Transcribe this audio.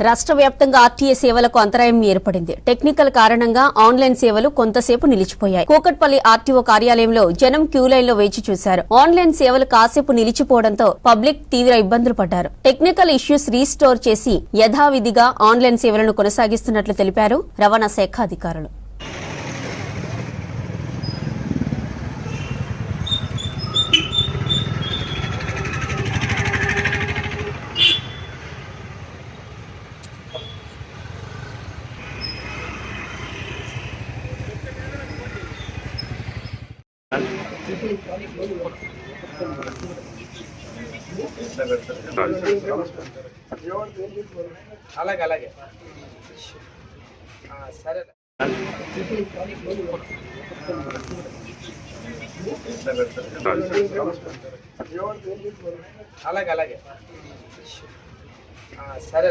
రాష్ట్ర వ్యాప్తంగా ఆర్టీఏ సేవలకు అంతరాయం ఏర్పడింది. టెక్నికల్ కారణంగా ఆన్లైన్ సేవలు కొంతసేపు నిలిచిపోయాయి. కూకట్పల్లి ఆర్టీఓ కార్యాలయంలో జనం క్యూ లైన్లో వేచి చూశారు. ఆన్లైన్ సేవలు కాసేపు నిలిచిపోవడంతో పబ్లిక్ తీవ్ర ఇబ్బందులు పడ్డారు. టెక్నికల్ ఇష్యూస్ రీస్టోర్ చేసి యథావిధిగా ఆన్లైన్ సేవలను కొనసాగిస్తున్నట్లు తెలిపారు రవాణా శాఖ అధికారులు. అలాగే అలాగే. సరే. అలాగే అలాగే. ఆ, సరేలే.